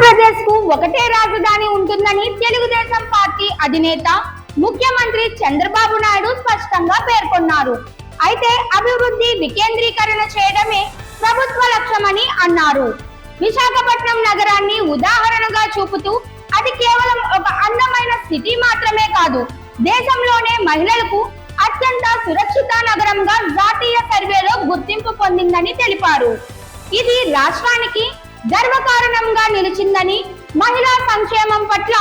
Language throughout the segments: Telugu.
ఆంధ్రప్రదేశ్కు ఒకటే రాజధాని ఉంటుందని తెలుగుదేశం పార్టీ అధినేత ముఖ్యమంత్రి చంద్రబాబు నాయుడు స్పష్టంగా పేర్కొన్నారు. అయితే అభివృద్ధి వికేంద్రీకరణ చేయడమే ప్రభుత్వ లక్ష్యమని అన్నారు. విశాఖపట్నం నగరాన్ని ఉదాహరణగా చూపుతూ అది కేవలం ఒక అందమైన సిటీ మాత్రమే కాదు దేశంలోనే మహిళలకు అత్యంత సురక్షిత నగరంగా జాతీయ సర్వేలో గుర్తింపు పొందిందని తెలిపారు. ఇది రాష్ట్రానికి గర్వకారణంగా నిలిచిందని మహిళా సంక్షేమం పట్ల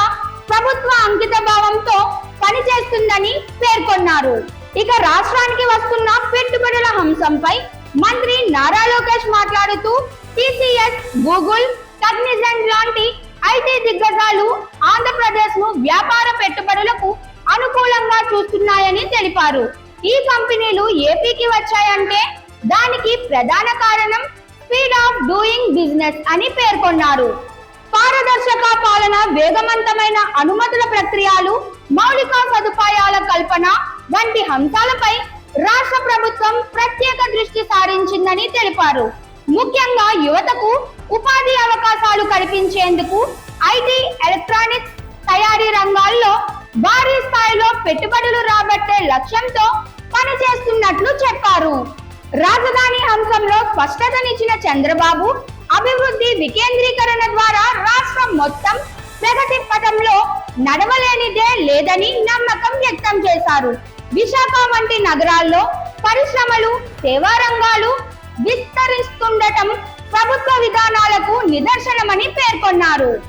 ప్రభుత్వ అంకిత భావంతో పనిచేస్తుందని పేర్కొన్నారు. ఇక రాష్ట్రానికి వస్తున్న పెట్టుబడుల అంశంపై మంత్రి నారా లోకేష్ మాట్లాడుతూ టీసీఎస్ గూగుల్ కగ్నిజెంట్ లాంటి ఐటీ దిగ్గజాలు ఆంధ్రప్రదేశ్ను వ్యాపార పెట్టుబడులకు అనుకూలంగా చూస్తున్నాయని తెలిపారు. ఈ కంపెనీలు ఏపీకి వచ్చాయంటే దానికి ప్రధాన కారణం డూయింగ్ బిజినెస్ అని పేర్కొన్నారు. పారదర్శక పాలన వేగవంతమైన అనుమతుల ప్రక్రియలు మౌలిక సదుపాయాల కల్పన వంటి అంశాలపై రాష్ట్ర ప్రభుత్వం ప్రత్యేక దృష్టి సారించిందని తెలిపారు. ముఖ్యంగా యువతకు ఉపాధి అవకాశాలు కల్పించేందుకు ఐటీ ఎలక్ట్రానిక్స్ తయారీ రంగాల్లో భారీ స్థాయిలో పెట్టుబడులు రాబట్టే లక్ష్యంతో పనిచేస్తున్నట్లు చెప్పారు. రాజధాని అంశంలో స్పష్టతనిచ్చిన చంద్రబాబు అభివృద్ధి వికేంద్రీకరణ ద్వారా రాష్ట్రం మొత్తం ప్రగతి పథంలో నడవలేనిదే లేదని నమ్మకం వ్యక్తం చేశారు. విశాఖ వంటి నగరాల్లో పరిశ్రమలు సేవా రంగాలు విస్తరిస్తుండటం ప్రభుత్వ విధానాలకు నిదర్శనమని పేర్కొన్నారు.